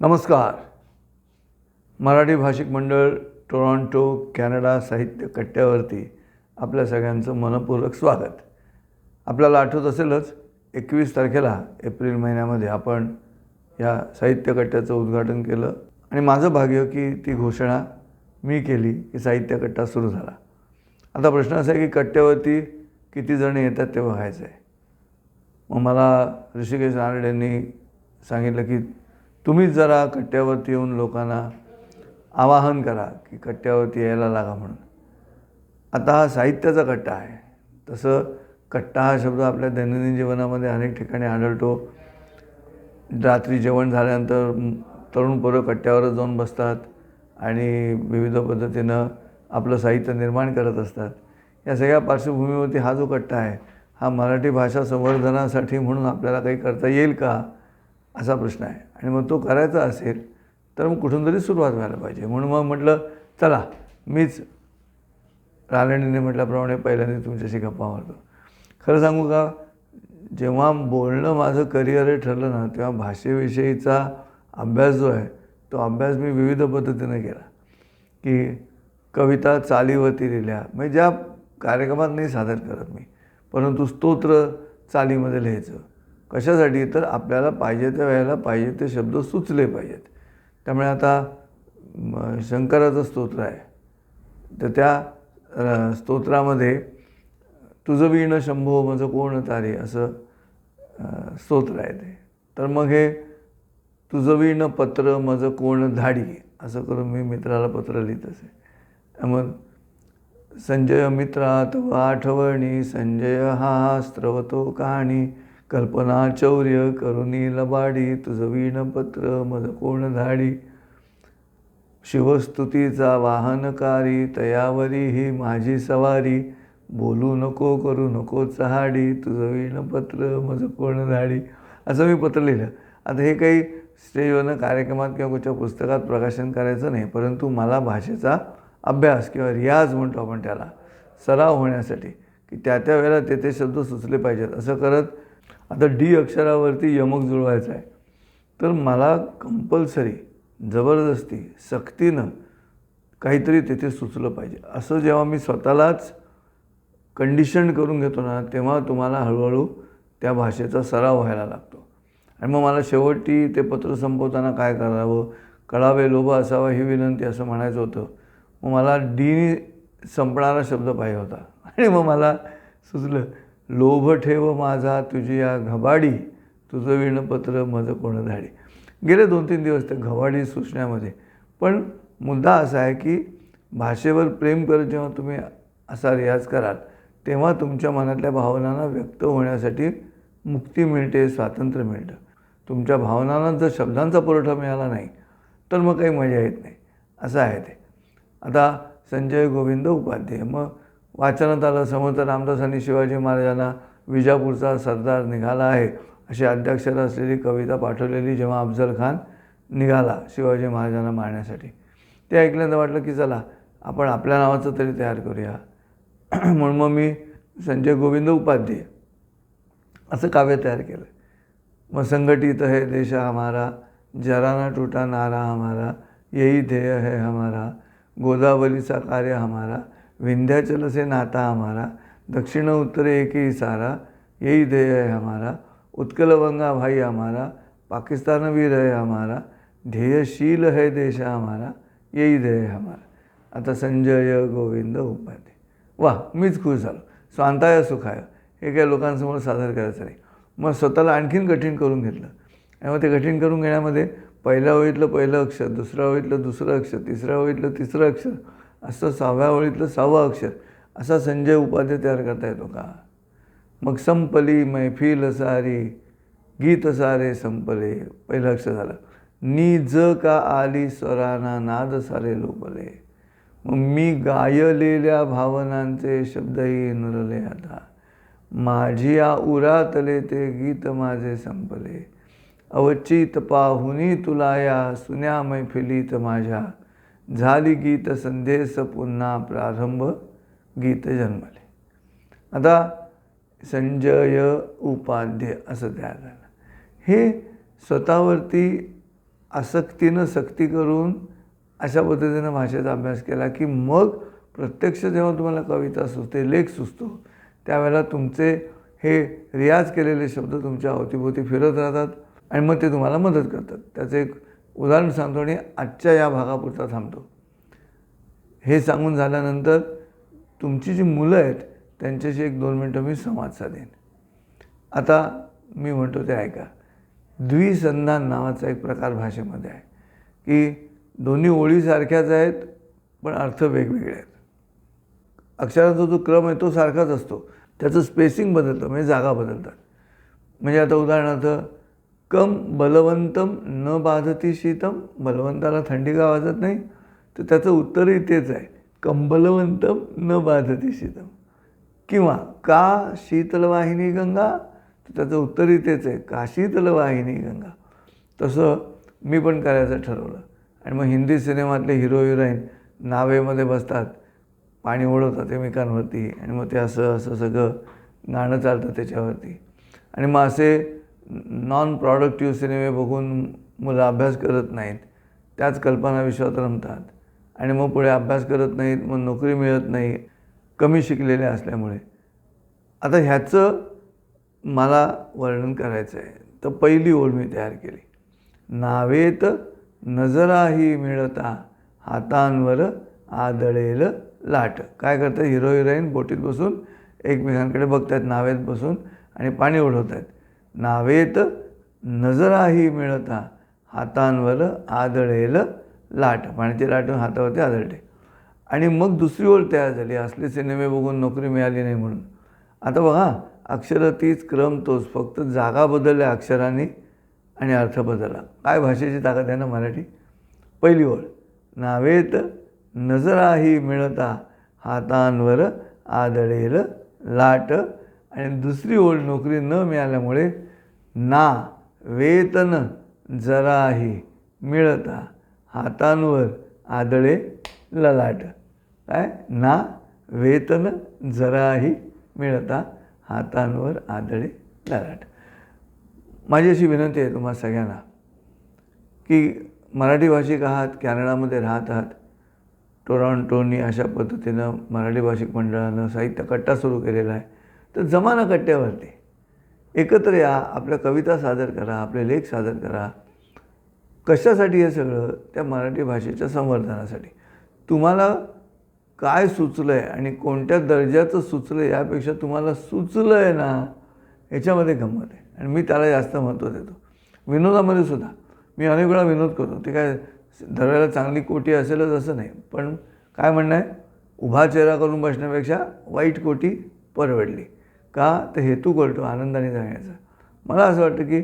नमस्कार. मराठी भाषिक मंडळ टोरॉन्टो कॅनडा साहित्य कट्ट्यावरती आपल्या सगळ्यांचं मनपूर्वक स्वागत. आपल्याला आठवत असेलच एकवीस तारखेला एप्रिल महिन्यामध्ये आपण या साहित्य कट्ट्याचं उद्घाटन केलं. आणि माझं भाग्य की ती घोषणा मी केली की साहित्य कट्टा सुरू झाला. आता प्रश्न असा आहे की कट्ट्यावरती किती जण येतात ते बघायचं आहे मग मला ऋषिकेश नारड यांनी सांगितलं की तुम्हीच जरा कट्ट्यावरती येऊन लोकांना आवाहन करा की कट्ट्यावरती यायला लागा म्हणून. आता हा साहित्याचा कट्टा आहे. तसं कट्टा हा शब्द आपल्या दैनंदिन जीवनामध्ये अनेक ठिकाणी आढळतो. रात्री जेवण झाल्यानंतर तरुण पोरं कट्ट्यावरच जाऊन बसतात आणि विविध पद्धतीनं आपलं साहित्य निर्माण करत असतात. या सगळ्या पार्श्वभूमीवरती हा जो कट्टा आहे हा मराठी भाषा संवर्धनासाठी म्हणून आपल्याला काही करता येईल का? असा प्रश्न आहे. आणि मग तो करायचा असेल तर मग कुठून तरी सुरुवात व्हायला पाहिजे. म्हणून मग म्हटलं चला मीच रालणीने म्हटल्याप्रमाणे पहिल्यांदा तुमच्याशी गप्पा मारतो. खरं सांगू का जेव्हा बोलणं माझं करिअर हे ठरलं ना तेव्हा भाषेविषयीचा अभ्यास जो आहे तो अभ्यास मी विविध पद्धतीने केला. की कविता चालीवरती लिहिल्या. म्हणजे ज्या कार्यक्रमात नाही सादर करत मी परंतु स्तोत्र चालीमध्ये लिहायचं. कशासाठी? तर आपल्याला पाहिजे त्या वेळेला पाहिजे ते शब्द सुचले पाहिजेत. त्यामुळे आता शंकराचं स्तोत्र आहे. तर त्या स्तोत्रामध्ये तुझं वीण शंभो माझं कोण तारे? असं स्तोत्र आहे ते. तर मग हे तुझं वीण पत्र माझं कोण धाडी? असं करून मी मित्राला पत्र लिहित असे. मग संजय मित्रात आठवणी संजय हा स्त्रवतो कहाणी कल्पनाचौर्य करुणी लबाडी तुझं वीणपत्र मज कोण धाडी. शिवस्तुतीचा वाहनकारी तयावरी ही माझी सवारी. बोलू नको करू नको चहाडी तुझं वीणपत्र मज कोण धाडी. असं मी पत्र लिहिलं. आता हे काही स्टेजवरनं कार्यक्रमात किंवा कुठच्या पुस्तकात प्रकाशन करायचं नाही परंतु मला भाषेचा अभ्यास किंवा रियाज म्हणतो आपण त्याला सराव होण्यासाठी की त्या त्या वेळेला ते ते शब्द सुचले पाहिजेत. असं करत आता डी अक्षरावरती यमक जुळवायचं आहे. तर मला कंपल्सरी जबरदस्ती सक्तीनं काहीतरी तिथे सुचलं पाहिजे. असं जेव्हा मी स्वतःलाच कंडिशन करून घेतो ना तेव्हा तुम्हाला हळूहळू त्या भाषेचा सराव व्हायला लागतो. आणि मग मला शेवटी ते पत्र संपवताना काय करावं? कळावे लोभ असावा ही विनंती असं म्हणायचं होतं. मग मला डीनी संपणारा शब्द पाहिजे होता. आणि मग मला सुचलं लोभ ठेव माझा तुझी या घबाडी तुझं विणपत्र माझं कोण धाडी. गेले दोन तीन दिवस त्या घबाडी सुचण्यामध्ये. पण मुद्दा असा आहे की भाषेवर प्रेम करत जेव्हा तुम्ही असा रियाज कराल तेव्हा तुमच्या मनातल्या भावनांना व्यक्त होण्यासाठी मुक्ती मिळते स्वातंत्र्य मिळतं. तुमच्या भावनांना जर शब्दांचा पुरवठा मिळाला नाही तर मग काही मजा येत नाही. असं आहे ते. आता संजय गोविंद उपाध्याय मग वाचनात आलं समर्थ रामदासांनी शिवाजी महाराजांना विजापूरचा सरदार निघाला आहे अशी अध्यक्षर असलेली कविता पाठवलेली जेव्हा अफजल खान निघाला शिवाजी महाराजांना मारण्यासाठी. ते ऐकल्यानंतर वाटलं की चला आपण आपल्या नावाचं तरी तयार करूया. म्हणून मग मी संजय गोविंद उपाध्याय असं काव्य तयार केलं. मग संघटित है देश हमारा जराना टूटा नारा हमारा यही ध्येय है हमारा गोदावरीचा कार्य हमारा विंध्याचल से नाता हमारा दक्षिण उत्तर एक ही सारा यही ध्येय है हमारा उत्कलवंगा भाई हमारा पाकिस्तान वीर है हमारा ध्येयशील है देश हमारा यही ध्येय है हमारा। आता संजय गोविंद उपाध्याय। वा मीच खुश झालो। स्वांताय सुखाय। हे काही लोकांसमोर सादर करायचं नाही. मग स्वतःला आणखीन कठीण करून घेतलं. आणि मग ते कठीण करून घेण्यामध्ये पहिल्या ओळीतलं पहिलं अक्षर दुसऱ्या ओळीतलं दुसरं अक्षर तिसऱ्या ओळीतलं तिसरं अक्षर. असं सहाव्या ओळीतलं सहावं अक्षर असा संजय उपाध्याय तयार करता येतो का? मग संपली मैफिल सारी गीत सारे संपले. पहिलं अक्षर झालं नी ज का आली स्वराना नाद सारे लोपले. मग मी गायलेल्या भावनांचे शब्दही नरले आता. माझी या उरातले ते गीत माझे संपले. अवचित पाहुनी तुला या सुन्या मैफिलीत माझ्या. झाली गीत संदेश पुन्हा प्रारंभ गीत जन्मले. आता संजय उपाध्ये असं तयार झालं. हे स्वतःवरती आसक्तीनं सक्ती करून अशा पद्धतीनं भाषेचा अभ्यास केला की मग प्रत्यक्ष जेव्हा तुम्हाला कविता सुचते लेख सुचतो त्यावेळेला तुमचे हे रियाज केलेले शब्द तुमच्या अवतीभोवती फिरत राहतात आणि मग ते तुम्हाला मदत करतात. त्याचं एक उदाहरण सांगतो आणि आजच्या या भागापुरता थांबतो. हे सांगून झाल्यानंतर तुमची जी मुलं आहेत त्यांच्याशी एक दोन मिनटं मी संवाद साधेन. आता मी म्हणतो ते ऐका. द्विसंधान नावाचा एक प्रकार भाषेमध्ये आहे की दोन्ही ओळीसारख्याच आहेत पण अर्थ वेगवेगळे आहेत. अक्षरांचा जो क्रम आहे तो सारखाच असतो. त्याचं स्पेसिंग बदलतं म्हणजे जागा बदलतात. म्हणजे आता उदाहरणार्थ कम बलवंतम न बाधती शीतम. बलवंताला थंडी का वाजत नाही? तर त्याचं उत्तरही तेच आहे. कंबलवंतम न बाधती शीतम. किंवा का शीतलवाहिनी गंगा? तर त्याचं उत्तरही तेच आहे. का शीतलवाहिनी गंगा? तसं मी पण करायचं ठरवलं. आणि मग हिंदी सिनेमातले हिरो हिरोईन नावेमध्ये बसतात. पाणी ओढवतात एकमेकांवरती. आणि मग ते असं असं सगळं गाणं चालतं त्याच्यावरती. आणि मग असे नॉन प्रॉडक्टिव्ह सिनेमे बघून मुलं अभ्यास करत नाहीत त्याच कल्पना विश्वात रमतात. आणि मग पुढे अभ्यास करत नाहीत मग नोकरी मिळत नाही कमी शिकलेले असल्यामुळे. आता ह्याचं मला वर्णन करायचं आहे तर पहिली ओळ मी तयार केली. नावेत नजराही मिळता हातांवर आदळेल लाट. काय करतात? हिरो हिरोईन बोटीत बसून एकमेकांकडे बघतात नावेत बसून आणि पाणी ओढवत आहेत नावेत नजराही मिळता. हातांवर आदळेल लाट. पाण्याची लाट हातावरती आदळते. आणि मग दुसरी ओळ तयार झाली. असले सिनेमे बघून नोकरी मिळाली नाही म्हणून. आता बघा अक्षरं तीच क्रम तोच. फक्त जागा बदलल्या अक्षरांनी आणि अर्थ बदलला. काय भाषेची ताकद आहे ना मराठी? पहिली ओळ. नावेत नजराही मिळता. हातांवर आदळेल लाट. आणि दुसरी ओळ नोकरी न मिळाल्यामुळे ना वेतन जराही मिळता. हातांवर आदळे ललाट. काय? ना वेतन जराही मिळता. हातांवर आदळे ललाट. माझी अशी विनंती आहे तुम्हा सगळ्यांना की मराठी भाषिक आहात कॅनडामध्ये राहत आहात टोरांटोनी अशा पद्धतीनं मराठी भाषिक मंडळानं साहित्य कट्टा सुरू केलेला आहे. तर जमाना कट्ट्यावरती. एकत्र या आपल्या कविता सादर करा आपले लेख सादर करा. कशासाठी हे सगळं? त्या मराठी भाषेच्या संवर्धनासाठी. तुम्हाला काय सुचलं आहे आणि कोणत्या दर्जाचं सुचलं आहे यापेक्षा तुम्हाला सुचलं आहे ना याच्यामध्ये गंमत आहे. आणि मी त्याला जास्त महत्त्व देतो. विनोदामध्ये सुद्धा. मी अनेक वेळा विनोद करतो. ते काय दरवेळेला चांगली कोटी असेलच असं नाही. पण काय म्हणणं आहे? उभा चेहरा करून बसण्यापेक्षा वाईट कोटी परवडली. का तर हेतू कळतो आनंदाने जाण्याचा मला असं वाटतं की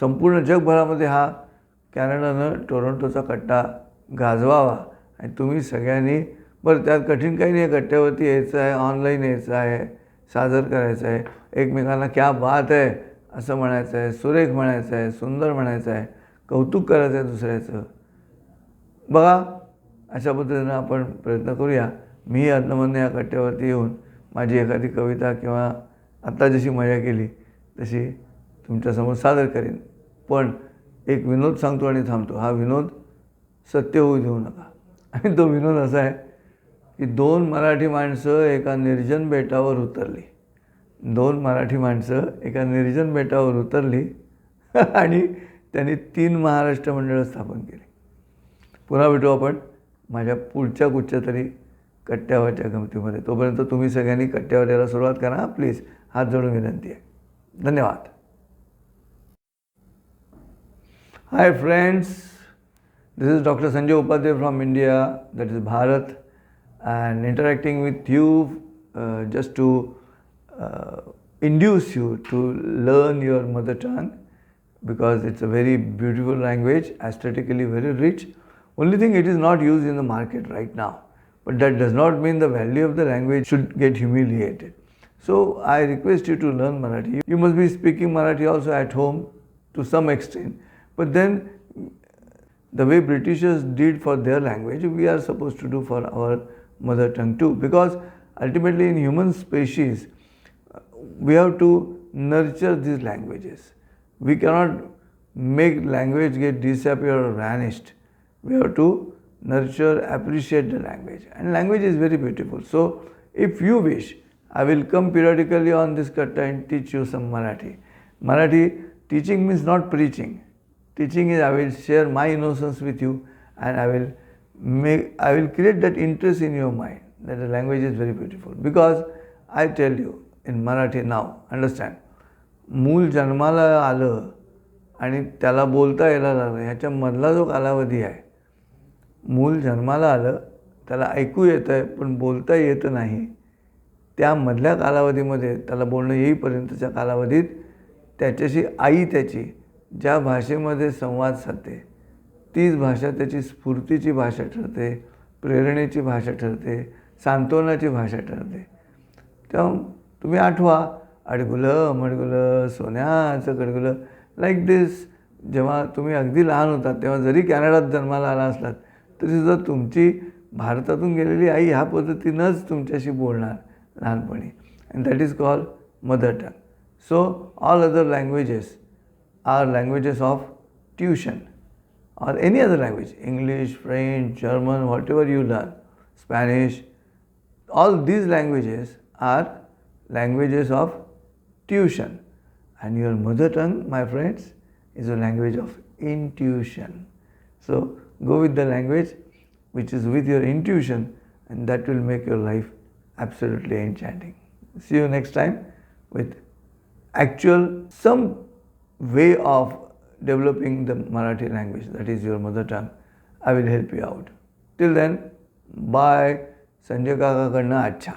संपूर्ण जगभरामध्ये हा कॅनडानं टोरंटोचा कट्टा गाजवावा आणि तुम्ही सगळ्यांनी बरं त्यात कठीण काही नाही कट्ट्यावरती यायचं आहे ऑनलाईन यायचं आहे सादर करायचं आहे एकमेकांना क्या बात आहे असं म्हणायचं आहे सुरेख म्हणायचं आहे सुंदर म्हणायचं आहे कौतुक करायचं आहे दुसऱ्याचं. बघा अशा पद्धतीनं आपण प्रयत्न करूया. मी आत्ममधनं या कट्ट्यावरती येऊन माझी एखादी कविता किंवा आत्ता जशी मजा केली तशी तुमच्यासमोर सादर करेन. पण एक विनोद सांगतो आणि थांबतो. हा विनोद सत्य होऊ देऊ नका. आणि तो विनोद असा आहे की दोन मराठी माणसं एका निर्जन बेटावर उतरली. दोन मराठी माणसं एका निर्जन बेटावर उतरली आणि त्यांनी तीन महाराष्ट्र मंडळं स्थापन केली. पुन्हा भेटू आपण माझ्या पुढच्या कुठच्या तरी कट्ट्यावरच्या गमतीमध्ये तोपर्यंत तुम्ही सगळ्यांनी कट्ट्यावर यायला सुरुवात करा प्लीज हात जोडून विनंती आहे धन्यवाद hi friends this is doctor Sanjay Upadhyay from India that is Bharat and interacting with you uh, just to uh, induce you to learn your mother tongue because it's a very beautiful language, aesthetically very rich. Only thing it is not used in the market right now. But that does not mean the value of the language should get humiliated. So I request you to learn Marathi. You must be speaking Marathi also at home to some extent. But then the way Britishers did for their language, we are supposed to do for our mother tongue too. Because ultimately, in human species, we have to nurture these languages. We cannot make language get disappear or vanished. We have to nurture, appreciate the language. And language is very beautiful. So, if you wish, I will come periodically on this katta and teach you some Marathi. Marathi teaching means not preaching. Teaching is I will share my innocence with you and I will make I will create that interest in your mind that the language is very beautiful. Because I tell you in Marathi now, understand, मूल जन्माला आलं आणि त्याला बोलता यायला लागलं ह्याच्यामधला जो कालावधी आहे मूल जन्माला आलं त्याला ऐकू येतं आहे पण बोलता येतं नाही. त्यामधल्या कालावधीमध्ये त्याला बोलणं येईपर्यंतच्या कालावधीत त्याच्याशी आई त्याची ज्या भाषेमध्ये संवाद साधते तीच भाषा त्याची स्फूर्तीची भाषा ठरते प्रेरणेची भाषा ठरते सांत्वनाची भाषा ठरते. तेव्हा तुम्ही आठवा अडगुलं मडगुलं सोन्याचं कडगुलं लाईक दिस जेव्हा तुम्ही अगदी लहान होतात तेव्हा जरी कॅनडात जन्माला आला असलात तरीसुद्धा तुमची भारतातून गेलेली आई ह्या पद्धतीनंच तुमच्याशी बोलणार लहानपणी. And that is call mother tongue so all other languages are languages of tuition or any other language English French German whatever you learn Spanish all these languages are languages of tuition and your mother tongue my friends is a language of intuition so go with the language which is with your intuition, and that will make your life absolutely enchanting. See you next time with actual some way of developing the Marathi language, that is your mother tongue. I will help you out. Till then, bye. Sanjay काकाकडनं अच्छा